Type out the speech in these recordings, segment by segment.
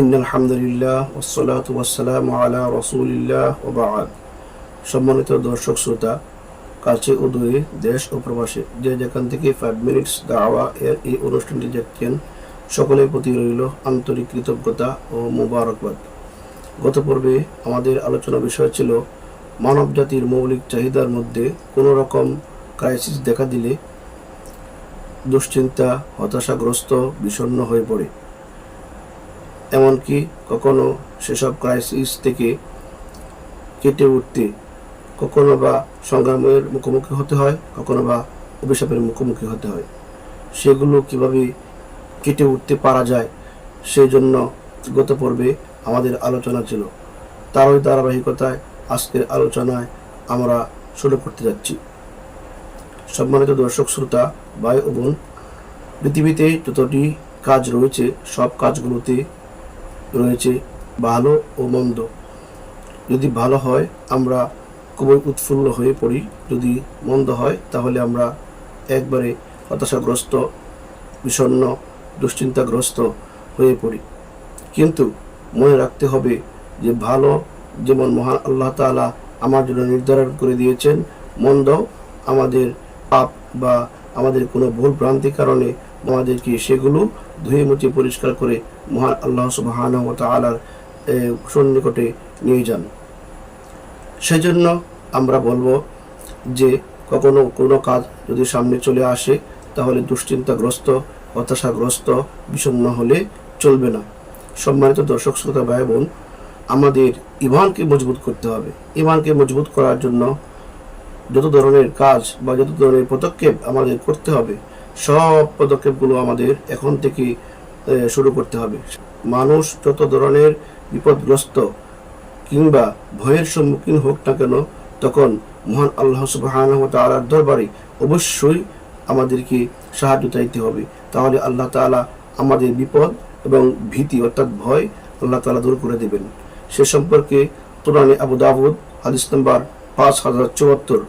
In আলহামদুলিল্লাহ ওসলাত ওয়াসালাম আলা রসুলিল্লাহ ওবাদ সম্মানিত দর্শক শ্রোতা, কাছে ও দূরে দেশ ও প্রবাসে যে যেখান থেকে ফাইভ মিনিটস দাওয়া এর এই অনুষ্ঠানটি দেখছেন, সকলের প্রতি রইল আন্তরিক কৃতজ্ঞতা ও মুবারকবাদ। গত পর্বে আমাদের আলোচনা বিষয় ছিল, মানব জাতির মৌলিক চাহিদার মধ্যে কোনো রকম ক্রাইসিস দেখা দিলে দুশ্চিন্তা, হতাশাগ্রস্ত, বিষণ্ণ হয়ে পড়ে। এমনকি কখনো সেসব ক্রাইসিস থেকে কেটে উঠতে কখনো বা সংগ্রামের মুখোমুখি হতে হয়, কখনো বা অভিশাপের মুখোমুখি হতে হয়। সেগুলো কীভাবে কেটে উঠতে পারা যায় সেই জন্য গত পর্বে আমাদের আলোচনা ছিল। তারই ধারাবাহিকতায় আজকের আলোচনায় আমরা শুরু করতে যাচ্ছি। সম্মানিত দর্শক, শ্রোতা, ভাই ও বোন, পৃথিবীতে যতটি কাজ রয়েছে, সব কাজগুলোতে রয়েছে ভালো ও মন্দ। যদি ভালো হয়, আমরা খুবই উৎফুল্ল হয়ে পড়ি। যদি মন্দ হয়, তাহলে আমরা একবারে হতাশাগ্রস্ত বিষণ্ণ দুশ্চিন্তাগ্রস্ত হয়ে পড়ি। কিন্তু মনে রাখতে হবে যে ভালো যেমন মহান আল্লাহ তাআলা আমার জন্য নির্ধারণ করে দিয়েছেন, মন্দ আমাদের পাপ বা আমাদের কোনো ভুল ভ্রান্তির কারণে আমাদেরকে সেগুলো ধুয়ে মুছে পরিষ্কার করে মহান আল্লাহ সুবাহান সন্নিকটে নিয়ে যান। সেজন্য আমরা বলব যে কখনো কোনো কাজ যদি সামনে চলে আসে, তাহলে দুশ্চিন্তাগ্রস্ত, হতাশাগ্রস্ত, বিষণ্ণ হলে চলবে না। সম্মানিত দর্শক, শ্রোতা ভাই বোন আমাদের ইমানকে মজবুত করতে হবে। ইমানকে মজবুত করার জন্য যত ধরনের কাজ বা যত ধরনের পদক্ষেপ আমাদের করতে হবে সব পদক্ষেপগুলো আমাদের এখন থেকে শুরু করতে হবে। মানুষ যত ধরনের বিপদগ্রস্ত কিংবা ভয়ের সম্মুখীন হোক না কেন, তখন মহান আল্লাহ সুবাহান তালার দরবারে অবশ্যই আমাদেরকে সাহায্য চাইতে হবে। তাহলে আল্লাহ তাআলা আমাদের বিপদ এবং ভীতি অর্থাৎ ভয় আল্লাহ তাআলা দূর করে দেবেন। সে সম্পর্কে তুরানি আবু দাবুদ হাদিস নম্বর পাঁচ হাজার চুয়াত্তর।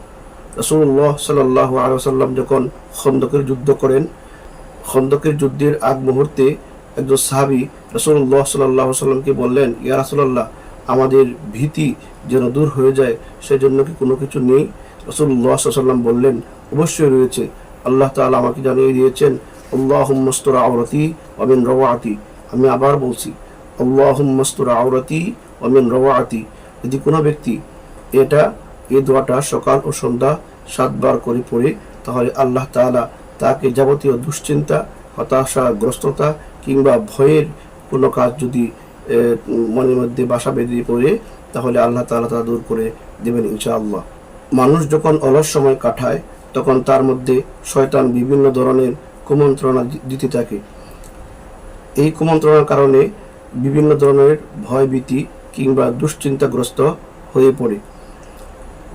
রসুল্লাহ সাল্লাহ আলসালাম যখন খন্দকের যুদ্ধ করেন, খন্দকের যুদ্ধের আগ মুহূর্তে একজন সাহাবি রসুল্লাহ সাল্লাহ সাল্লামকে বললেন, ইয়া রাসুল্লাহ আমাদের ভীতি যেন দূর হয়ে যায়, সেজন্য কি কোনো কিছু নেই? রসুল্লাহ সাল্লাম বললেন, অবশ্যই রয়েছে। আল্লাহ তাআলা আমাকে জানিয়ে দিয়েছেন আল্লাহ মস্তুর আওরতি অমিন রওয়াতি আমি আবার বলছি আল্লাহ মস্তুর আওরতি অমিন রওয়াতি যদি কোনো ব্যক্তি এটা এই দোয়াটা সকাল ও সন্ধ্যা সাতবার করে পড়ে, তাহলে আল্লাহ তাআলা তাকে যাবতীয় দুশ্চিন্তা, হতাশাগ্রস্ততা কিংবা ভয়ের কোনো কাজ যদি মনের মধ্যে বাসা বেঁধে পড়ে, তাহলে আল্লাহ তাআলা তা দূর করে দেবেন ইনশাআল্লাহ। মানুষ যখন অলস সময় কাটায়, তখন তার মধ্যে শয়তান বিভিন্ন ধরনের কুমন্ত্রণা দিতে থাকে। এই কুমন্ত্রণার কারণে বিভিন্ন ধরনের ভয়ভীতি কিংবা দুশ্চিন্তাগ্রস্ত হয়ে পড়ে।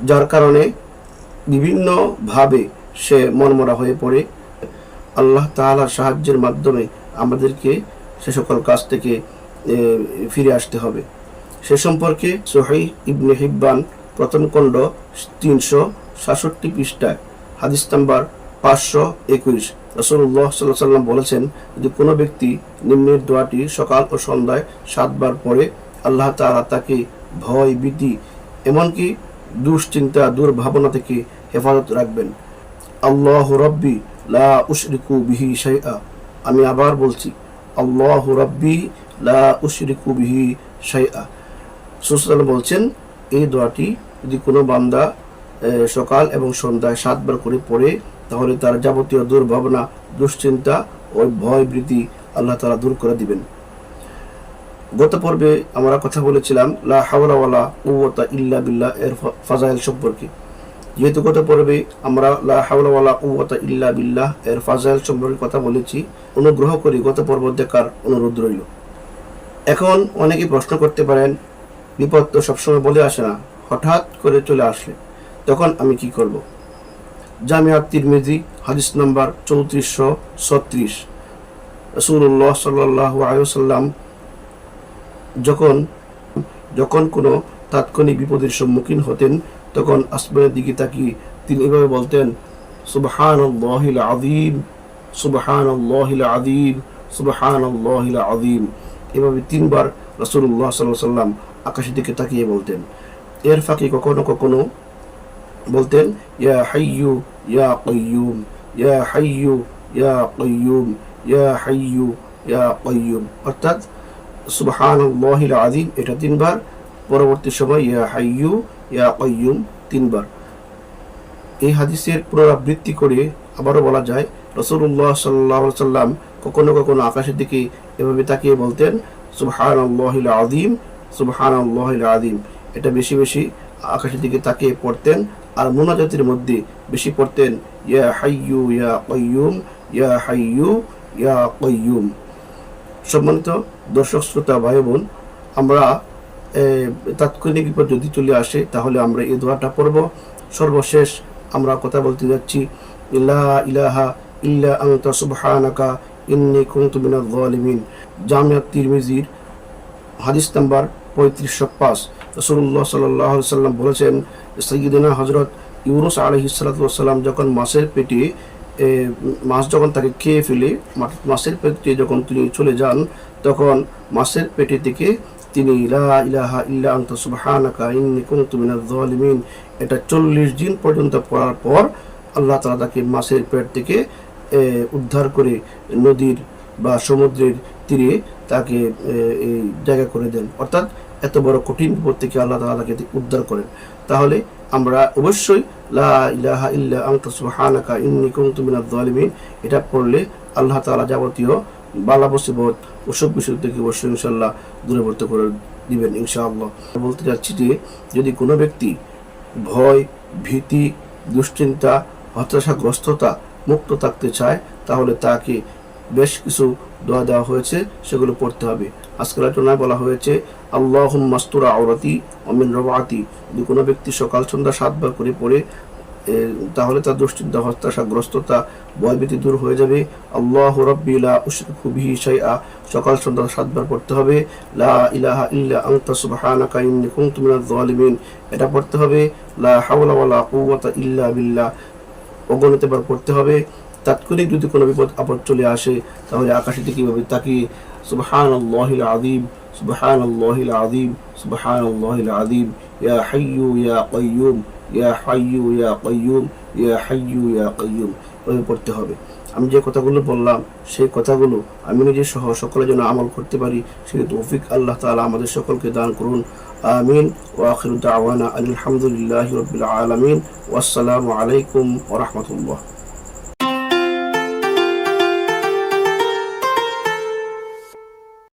যার কারণে বিভিন্নভাবে সে মনমরা হয়ে পড়ে। আল্লাহ তাআলার সাহায্যের মাধ্যমে আমাদেরকে সে সকল কাজ থেকে ফিরে আসতে হবে। সে সম্পর্কে সোহাই ইবনে হিব্বান প্রথম খণ্ড তিনশো সাতষট্টি পৃষ্ঠায়, হাদিস নাম্বার পাঁচশো একুশ। রসুল্লাহ সাল্লাহ সাল্লাম বলেছেন, যদি কোনো ব্যক্তি নিম্নের দোয়াটি সকাল ও সন্ধ্যায় সাতবার পড়ে, আল্লাহ তাআলা তাকে ভয় ভীতি এমনকি দুশ্চিন্তা, দুর্ভাবনা থেকে হেফাজত রাখবেন। আল্লাহ রব্বি লা উশরিকু বিহি শাইআ। আমি আবার বলছি, আল্লাহ রব্বি লা উশরিকু বিহি শাইআ। সুসাল বলছেন, এই দোয়াটি যদি কোনো বান্দা সকাল এবং সন্ধ্যায় সাতবার করে পড়ে, তাহলে তার যাবতীয় দুর্ভাবনা, দুশ্চিন্তা ও ভয় ভীতি আল্লাহ তারা দূর করে দিবেন। গত পর্বে আমরা কথা বলেছিলাম, লা হাওলা ওয়ালা কুওয়াতা ইল্লা বিল্লাহ এর ফাজাইল সম্পর্কে। যেহেতু গত পর্বে আমরা লা হাওলা ওয়ালা কুওয়াতা ইল্লা বিল্লাহ এর ফাজাইল সম্পর্কে কথা বলেছি, অনুগ্রহ করি গত পর্ব দেখার অনুরোধ রইল। এখন অনেকে প্রশ্ন করতে পারেন, বিপদ তো সবসময় বলে আসে না, হঠাৎ করে চলে আসলে, তখন আমি কি করব? জামিয়াত তিরমিজি, হাদিস নাম্বার চৌত্রিশশো ছত্রিশ। রসুল্লাহ সাল্লাহ আয়সাল্লাম যখন যখন কোনো তাৎক্ষণিক বিপদের সম্মুখীন হতেন, তখন আসমানের দিকে তাকিয়ে তিনি এভাবে বলতেন সুবহান আল্লাহিল আদিম সুবহান আল্লাহিল আদিম সুবহান আল্লাহিল আদিম এভাবে তিনবার রসুল্লাহ সাল্লাহ সাল্লাম আকাশের দিকে তাকিয়ে বলতেন। এর ফাঁকে কখনো কখনো বলতেন, ইয়া হাইয়ু ইয়া কয়ুম ইয়া হাইয়ু ইয়া কয়ুম ইয়া হাইয়ু ইয়া কয়ুম অর্থাৎ সুবহানাল্লাহিল আযীম, এটা তিনবার। পরবর্তী সময়, ইয়া হাইয়ু ইয়া কয়ুম তিনবার। এই হাদিসের পুনরাবৃত্তি করে আবারও বলা যায় রসুল্লাহ সাল্লাহ সাল্লাম কখনো কখনো আকাশের দিকে এভাবে তাকিয়ে বলতেন সুবহান আল্লাহিল আদিম সুবহান আল্লাহিল আদিম এটা বেশি বেশি আকাশের দিকে তাকিয়ে পড়তেন আর মোনাজাতের মধ্যে বেশি পড়তেন, ইয়া হাইয়ু ইয়া কয়ুম ইয়া হাইয়ু ইয়া কয়ুম সম্মানিত দর্শক, শ্রোতা ভাই বোন আমরা তাৎক্ষণিক বিপদ যদি চলে আসে, তাহলে আমরা এই দোয়াটা পড়ব। সর্বশেষ আমরা কথা বলতে যাচ্ছি ইলা ইলাহা ইল্লা আনতা সুবহানাকা ইন্নী কুনতু মিনাজ জালিমিন জামিয়াত তিরমিজির হাদিস নাম্বার পঁয়ত্রিশশো পাঁচ। রসুল্লাহ সাল্লাহ সাল্লাম বলেছেন সৈয়দিনা হজরত ইউনুস আলহিসাল্লাম যখন মাছের পেটে মাছ যখন তাকে খেয়ে ফেলে মাছের পেটে যখন তিনি চলে যান, তখন মাছের পেটে থেকে তিনি ইলা ইলাহা ইল্লা আনতা সুবহানাকা, ইন্নী কুনতু মিনাজ জালিমিন এটা চল্লিশ দিন পর্যন্ত পড়ার পর আল্লাহ তাআলা তাকে মাছের পেট থেকে উদ্ধার করে নদীর বা সমুদ্রের তীরে তাকে এই জায়গা করে দেন। অর্থাৎ এত বড় কঠিন বিপদ থেকে আল্লাহ তাআলা তাকে উদ্ধার করেন। তাহলে আমরা অবশ্যই লা ইলাহা ইল্লা এটা পড়লে আল্লাহ তাআলা যাবতীয় বালা মুসিবত ওসব বিষয় থেকে অবশ্যই ইনশাল্লাহ দূরবর্ত করে দিবেন ইনশাআল্লাহ। বলতে চাচ্ছি যে, যদি কোনো ব্যক্তি ভয়, ভীতি, দুশ্চিন্তা, হতাশাগ্রস্ততা, মুক্ত থাকতে চায়, তাহলে তাকে বেশ কিছু দোয়া দেওয়া হয়েছে, সেগুলো পড়তে হবে। আজকের আলোচনায় বলা হয়েছে আল্লাহ মাস্তুরা আওরাতি অমিন রবাতি যদি কোনো ব্যক্তি সকাল সন্ধ্যা সাতবার করে পড়ে তাহলে তার দুশ্চিন্তা, হতাশাগ্রস্ততা, ভয়ভীতি দূর হয়ে যাবে। আল্লাহ রব্বিলা উশরিকু বিহি শাইআ। সকাল সন্ধ্যা সাতবার পড়তে হবে। লা ইলাহা ইল্লা আনতা সুবহানাকা ইন্নী কুনতু মিনাজ জালিমিন এটা পড়তে হবে। লা হাওলা ওয়ালা কুওয়াতা ইল্লা বিল্লাহ। অগণিত পড়তে হবে। তাৎক্ষণিক যদি কোনো বিপদ আপদ চলে আসে, তাহলে আকাশের দিকে এভাবে তাকিয়ে সুবহান আল্লাহিল আদিম সুবহান আল্লাহিল আদিম সুবহান আল্লাহিল আদিম ইয়া হাইয়ু ইয়া কাইয়ুম ইয়া হাইয়ু ইয়া কাইয়ুম ইয়া হাইয়ু ইয়া কাইয়ুম এভাবে পড়তে হবে। আমি যে কথাগুলো বললাম, সেই কথাগুলো আমি নিজে সহ সকলে যেন আমল করতে পারি। সেই তৌফিক আল্লাহ তাআলা আমাদের সকলকে দান করুন। আমিন। ওয়া আখিরু দাওয়ানা আলহামদুলিল্লাহি রাব্বিল আলামিন। ওয়াসসালামু আলাইকুম ওয়া রাহমাতুল্লাহ।